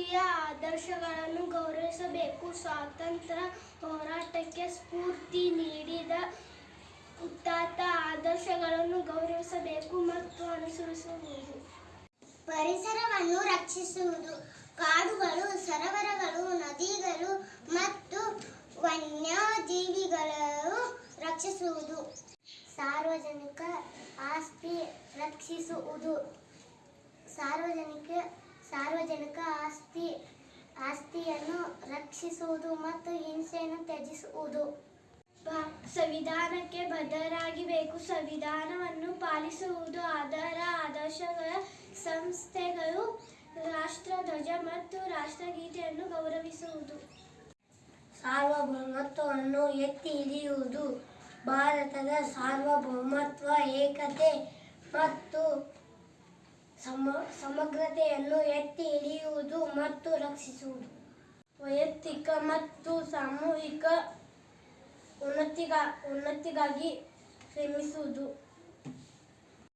ಆದರ್ಶಗಳನ್ನು ಗೌರವಿಸಬೇಕು. ಸ್ವಾತಂತ್ರ್ಯ ಹೋರಾಟಕ್ಕೆ ಸ್ಫೂರ್ತಿ ನೀಡಿದ ಉತ್ತಾತ ಆದರ್ಶಗಳನ್ನು ಗೌರವಿಸಬೇಕು ಮತ್ತು ಅನುಸರಿಸಬಹುದು. ಪರಿಸರವನ್ನು ರಕ್ಷಿಸುವುದು, ಕಾಡುಗಳು, ಸರೋವರಗಳು, ನದಿಗಳು ಮತ್ತು ವನ್ಯಜೀವಿಗಳು ರಕ್ಷಿಸುವುದು. ಸಾರ್ವಜನಿಕ ಆಸ್ತಿ ರಕ್ಷಿಸುವುದು. ಸಾರ್ವಜನಿಕ ಸಾರ್ವಜನಿಕ ಆಸ್ತಿ, ಆಸ್ತಿಯನ್ನು ರಕ್ಷಿಸುವುದು ಮತ್ತು ಹಿಂಸೆಯನ್ನು ತ್ಯಜಿಸುವುದು. ಸಂವಿಧಾನಕ್ಕೆ ಬದ್ಧರಾಗಿಬೇಕು ಸಂವಿಧಾನವನ್ನು ಪಾಲಿಸುವುದು ಅದರ ಆದರ್ಶಗಳ ಸಂಸ್ಥೆಗಳು, ರಾಷ್ಟ್ರಧ್ವಜ ಮತ್ತು ರಾಷ್ಟ್ರಗೀತೆಯನ್ನು ಗೌರವಿಸುವುದು. ಸಾರ್ವಭೌಮತ್ವವನ್ನು ಎತ್ತಿ ಹಿಡಿಯುವುದು ಭಾರತದ ಸಾರ್ವಭೌಮತ್ವ, ಏಕತೆ ಮತ್ತು ಸಮ ಸಮಗ್ರತೆಯನ್ನು ಎತ್ತಿ ಹಿಡಿಯುವುದು ಮತ್ತು ರಕ್ಷಿಸುವುದು. ವೈಯಕ್ತಿಕ ಮತ್ತು ಸಾಮೂಹಿಕ ಉನ್ನತಿಗ ಉನ್ನತಿಗಾಗಿ ಶ್ರಮಿಸುವುದು.